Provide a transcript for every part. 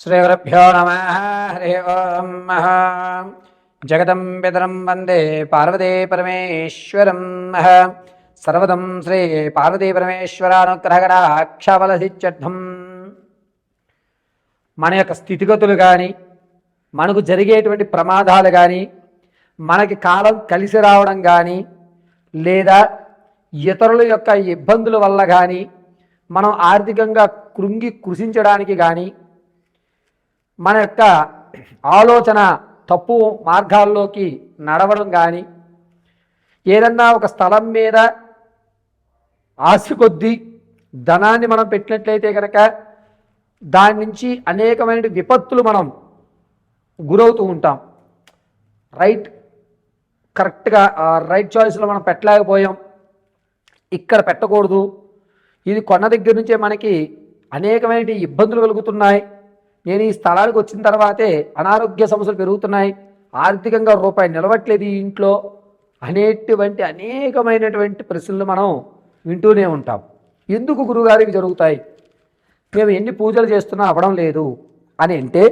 శ్రీగురుభ్యో నమ హరి ఓం జగదం పితరం వందే పార్వతీ పరమేశ్వరం సర్వదం శ్రీ పార్వతీ పరమేశ్వరానుగ్రహగడాక్షబలసిత్యర్థం మన యొక్క స్థితిగతులు కానీ మనకు జరిగేటువంటి ప్రమాదాలు కానీ మనకి కాలం కలిసి రావడం కానీ లేదా ఇతరుల యొక్క ఇబ్బందుల వల్ల కానీ మనం ఆర్థికంగా కృంగి కృషించడానికి కానీ మన యొక్క ఆలోచన తప్పు మార్గాల్లోకి నడవడం కానీ ఏదన్నా ఒక స్థలం మీద ఆశ కొద్దీ ధనాన్ని మనం పెట్టినట్లయితే కనుక దాని నుంచి అనేకమైన విపత్తులు మనం గురవుతూ ఉంటాం. రైట్ కరెక్ట్గా రైట్ చాయిస్లో మనం పెట్టలేకపోయాం. ఇక్కడ పెట్టకూడదు. ఇది కొన్న దగ్గర నుంచే మనకి అనేకమైన ఇబ్బందులు కలుగుతున్నాయి. నేను ఈ స్థలానికి వచ్చిన తర్వాతే అనారోగ్య సమస్యలు పెరుగుతున్నాయి. ఆర్థికంగా రూపాయి నిలవట్లేదు ఈ ఇంట్లో. అనేటువంటి అనేకమైనటువంటి ప్రశ్నలు మనం వింటూనే ఉంటాం. ఎందుకు గురుగారికి జరుగుతాయి? మేము ఎన్ని పూజలు చేస్తున్నా అవ్వడం లేదు అని అంటే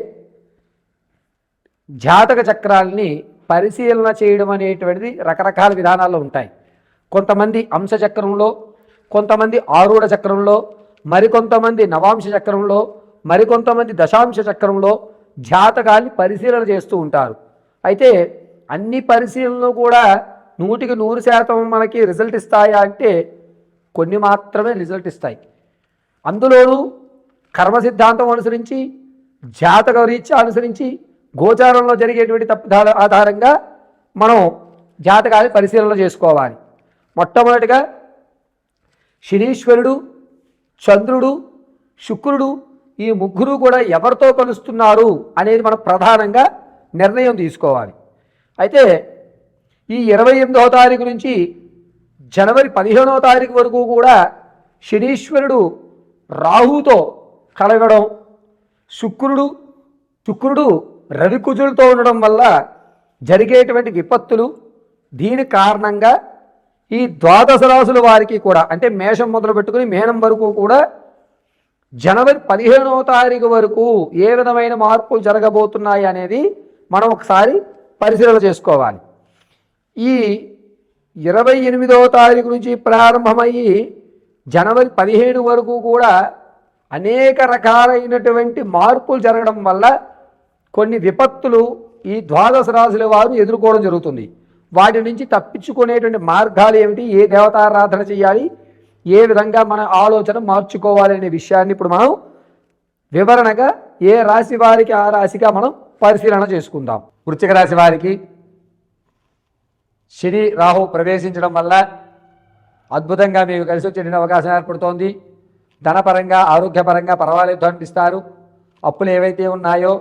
జాతక చక్రాల్ని పరిశీలన చేయడం అనేటువంటిది రకరకాల విధానాల్లో ఉంటాయి. కొంతమంది అంశ చక్రంలో కొంతమంది ఆరూఢ చక్రంలో మరికొంతమంది నవాంశ చక్రంలో మరికొంతమంది దశాంశ చక్రంలో జాతకాన్ని పరిశీలన చేస్తూ ఉంటారు. అయితే అన్ని పరిశీలనలు కూడా నూటికి నూరు శాతం మనకి రిజల్ట్ ఇస్తాయా అంటే కొన్ని మాత్రమే రిజల్ట్ ఇస్తాయి. అందులోనూ కర్మ సిద్ధాంతం అనుసరించి జాతక రీత్యా అనుసరించి గోచారంలో జరిగేటువంటి తప్పిదాల ఆధారంగా మనం జాతకాన్ని పరిశీలన చేసుకోవాలి. మొట్టమొదటిగా శనీశ్వరుడు చంద్రుడు శుక్రుడు ఈ ముగ్గురు కూడా ఎవరితో కలుస్తున్నారు అనేది మనం ప్రధానంగా నిర్ణయం తీసుకోవాలి. అయితే ఈ ఇరవై ఎనిమిదవ తారీఖు నుంచి జనవరి పదిహేనవ తారీఖు వరకు కూడా శనీశ్వరుడు రాహుతో కలగడం శుక్రుడు శుక్రుడు రవికుజులతో ఉండడం వల్ల జరిగేటువంటి విపత్తులు దీని కారణంగా ఈ ద్వాదశ రాసుల వారికి కూడా అంటే మేషం మొదలు పెట్టుకుని మేనం వరకు కూడా జనవరి పదిహేనవ తారీఖు వరకు ఏ విధమైన మార్పులు జరగబోతున్నాయి అనేది మనం ఒకసారి పరిశీలన చేసుకోవాలి. ఈ ఇరవై ఎనిమిదవ తారీఖు నుంచి ప్రారంభమయ్యి జనవరి పదిహేడు వరకు కూడా అనేక రకాలైనటువంటి మార్పులు జరగడం వల్ల కొన్ని విపత్తులు ఈ ద్వాదశ రాశుల వారు ఎదుర్కోవడం జరుగుతుంది. వాటి నుంచి తప్పించుకునేటువంటి మార్గాలు ఏమిటి? ఏ దేవతారాధన చేయాలి? ఏ విధంగా మన ఆలోచన మార్చుకోవాలనే విషయాన్ని ఇప్పుడు మనం వివరణగా ఏ రాశి వారికి ఆ రాశిగా మనం పరిశీలన చేసుకుందాం. వృశ్చిక రాశి వారికి శని రాహు ప్రవేశించడం వల్ల అద్భుతంగా మీకు కలిసి వచ్చే అవకాశం ఏర్పడుతోంది. ధనపరంగా ఆరోగ్యపరంగా పర్వాలేదు అనిపిస్తారు. అప్పులు ఏవైతే ఉన్నాయో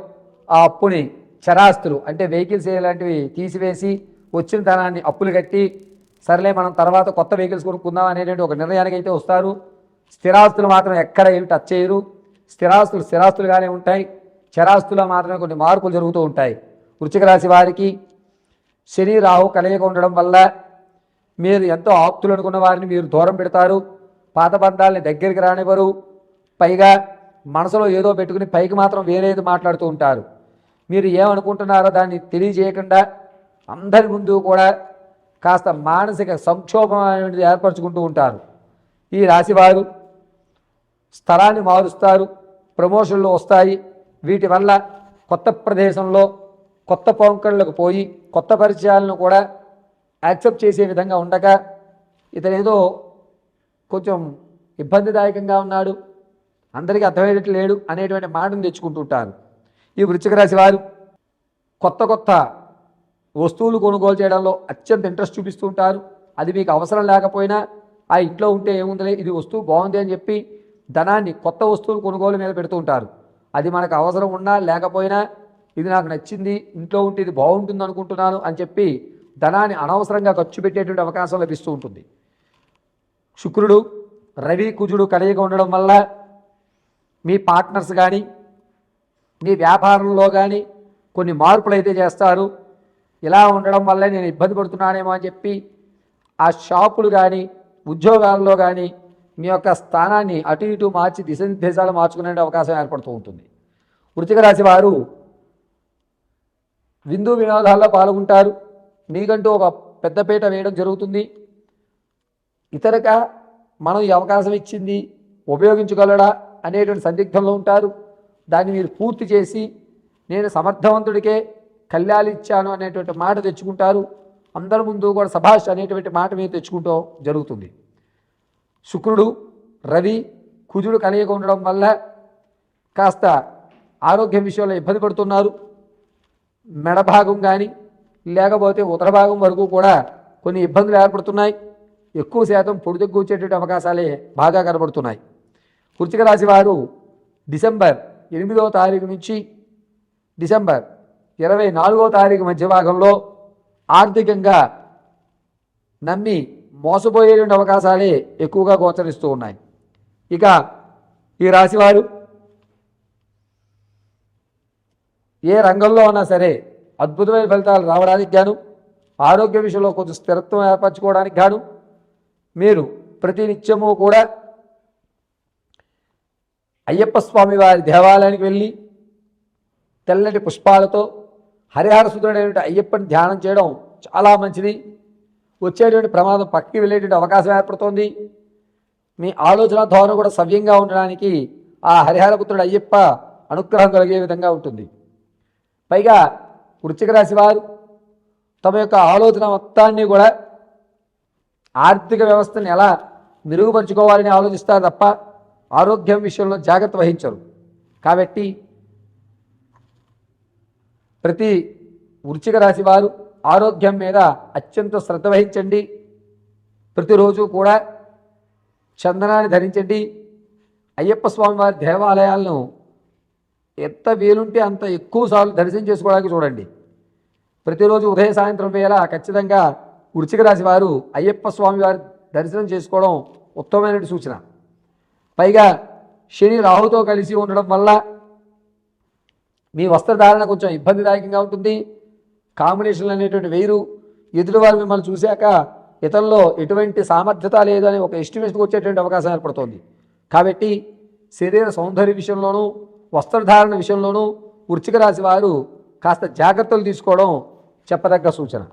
ఆ అప్పుని చరాస్తులు అంటే వెహికల్స్ లాంటివి తీసివేసి వచ్చిన ధనాన్ని అప్పులు కట్టి సరేలే మనం తర్వాత కొత్త వెహికల్స్ కొనుక్కుందాం అనేటువంటి ఒక నిర్ణయానికి అయితే వస్తారు. స్థిరాస్తులు మాత్రం ఎక్కడ ఏమి టచ్ చేయరు. స్థిరాస్తులు స్థిరాస్తులుగానే ఉంటాయి. చరాస్తులో మాత్రమే కొన్ని మార్పులు జరుగుతూ ఉంటాయి. వృచ్చిక రాశి వారికి శని రాహు కలయిక ఉండడం వల్ల మీరు ఎంతో ఆప్తులు అనుకున్న వారిని మీరు దూరం పెడతారు. పాత బంధాలని దగ్గరికి రానివ్వరు. పైగా మనసులో ఏదో పెట్టుకుని పైకి మాత్రం వేరేది మాట్లాడుతూ ఉంటారు. మీరు ఏమనుకుంటున్నారో దాన్ని తెలియజేయకుండా అందరి ముందు కూడా కాస్త మానసిక సంక్షోభం అనేది ఏర్పరచుకుంటూ ఉంటారు. ఈ రాశివారు స్థలాన్ని మారుస్తారు ప్రమోషన్లు వస్తాయి. వీటి వల్ల కొత్త ప్రదేశంలో కొత్త పొంకళ్ళకు పోయి కొత్త పరిచయాలను కూడా యాక్సెప్ట్ చేసే విధంగా ఉండగా ఇతనేదో కొంచెం ఇబ్బందిదాయకంగా ఉన్నాడు అందరికీ అర్థమయ్యేటట్టు లేడు అనేటువంటి మాటను తెచ్చుకుంటుంటారు ఈ వృచ్చిక రాశి వారు కొత్త కొత్త వస్తువులు కొనుగోలు చేయడంలో అత్యంత ఇంట్రెస్ట్ చూపిస్తూ ఉంటారు. అది మీకు అవసరం లేకపోయినా ఆ ఇంట్లో ఉంటే ఏముందిలే ఇది వస్తువు బాగుంది అని చెప్పి ధనాన్ని కొత్త వస్తువులు కొనుగోలు మీద పెడుతూ ఉంటారు. అది మనకు అవసరం ఉన్నా లేకపోయినా ఇది నాకు నచ్చింది ఇంట్లో ఉంటే ఇది బాగుంటుంది అనుకుంటున్నాను అని చెప్పి ధనాన్ని అనవసరంగా ఖర్చు పెట్టేటువంటి అవకాశం లభిస్తూ ఉంటుంది. శుక్రుడు రవి కుజుడు కలయిక ఉండడం వల్ల మీ పార్ట్నర్స్ కానీ మీ వ్యాపారంలో కానీ కొన్ని మార్పులు అయితే చేస్తారు. ఇలా ఉండడం వల్ల నేను ఇబ్బంది పడుతున్నానేమో అని చెప్పి ఆ షాపులు కానీ ఉద్యోగాల్లో కానీ మీ యొక్క స్థానాన్ని అటు ఇటు మార్చి దిశ దేశాలు మార్చుకునే అవకాశం ఏర్పడుతూ ఉంటుంది. వృచ్చిక రాశి వారు విందు వినోదాల్లో పాల్గొంటారు. మీకంటూ ఒక పెద్దపీట వేయడం జరుగుతుంది. ఇతరక మనం ఈ అవకాశం ఇచ్చింది ఉపయోగించగలడా అనేటువంటి సందిగ్ధంలో ఉంటారు. దాన్ని మీరు పూర్తి చేసి నేను సమర్థవంతుడికే కళ్యాణిచ్చాను అనేటువంటి మాట తెచ్చుకుంటారు. అందరి ముందు కూడా సభాష్ అనేటువంటి మాట మీద తెచ్చుకుంటూ జరుగుతుంది. శుక్రుడు రవి కుజుడు కలిగి ఉండడం వల్ల కాస్త ఆరోగ్యం విషయంలో ఇబ్బంది పడుతున్నారు. మెడ భాగం కానీ లేకపోతే ఉత్తర భాగం వరకు కూడా కొన్ని ఇబ్బందులు ఏర్పడుతున్నాయి. ఎక్కువ శాతం పొడి దగ్గు వచ్చేటువంటి అవకాశాలే బాగా కనబడుతున్నాయి. వృశ్చిక రాశి వారు డిసెంబర్ ఎనిమిదవ తారీఖు నుంచి డిసెంబర్ ఇరవై నాలుగో తారీఖు మధ్య భాగంలో ఆర్థికంగా నమ్మి మోసపోయేటువంటి అవకాశాలే ఎక్కువగా గోచరిస్తూ ఉన్నాయి. ఇక ఈ రాశివారు ఏ రంగంలో ఉన్నా సరే అద్భుతమైన ఫలితాలు రావడానికి గాను ఆరోగ్య విషయంలో కొంచెం స్థిరత్వం ఏర్పరచుకోవడానికి గాను మీరు ప్రతినిత్యము కూడా అయ్యప్ప స్వామి వారి దేవాలయానికి వెళ్ళి తెల్లటి పుష్పాలతో హరిహర సుతుడైనటువంటి అయ్యప్పని ధ్యానం చేయడం చాలా మంచిది. వచ్చేటువంటి ప్రమాదం పక్కకి వెళ్ళేటువంటి అవకాశం ఏర్పడుతోంది. మీ ఆలోచన ధోరణి కూడా సవ్యంగా ఉండడానికి ఆ హరిహరపుత్రుడు అయ్యప్ప అనుగ్రహం కలిగే విధంగా ఉంటుంది. పైగా వృచ్చిక రాశి వారు తమ యొక్క ఆలోచన మొత్తాన్ని కూడా ఆర్థిక వ్యవస్థను ఎలా మెరుగుపరుచుకోవాలని ఆలోచిస్తారు తప్ప ఆరోగ్యం విషయంలో జాగ్రత్త వహించరు. కాబట్టి ప్రతి వృచ్చిక రాశి వారు ఆరోగ్యం మీద అత్యంత శ్రద్ధ వహించండి. ప్రతిరోజు కూడా చందనాన్ని ధరించండి. అయ్యప్ప స్వామి వారి దేవాలయాలను ఎంత వీలుంటే అంత ఎక్కువ సార్లు దర్శనం చేసుకోవడానికి చూడండి. ప్రతిరోజు ఉదయ సాయంత్రం వేళ ఖచ్చితంగా వృచ్చిక రాశి వారు అయ్యప్ప స్వామి వారి దర్శనం చేసుకోవడం ఉత్తమమైన సూచన. పైగా శని రాహుతో కలిసి ఉండడం వల్ల మీ వస్త్రధారణ కొంచెం ఇబ్బందిదాయకంగా ఉంటుంది. కాంబినేషన్లు అనేటువంటి వేరు. ఎదుటివారు మిమ్మల్ని చూశాక ఇతరుల్లో ఎటువంటి సామర్థ్యత లేదు అని ఒక ఎస్టిమేషన్కి వచ్చేటువంటి అవకాశం ఏర్పడుతోంది. కాబట్టి శరీర సౌందర్య విషయంలోనూ వస్త్రధారణ విషయంలోనూ వృచ్చిక రాశి వారు కాస్త జాగ్రత్తలు తీసుకోవడం చెప్పదగ్గ సూచన.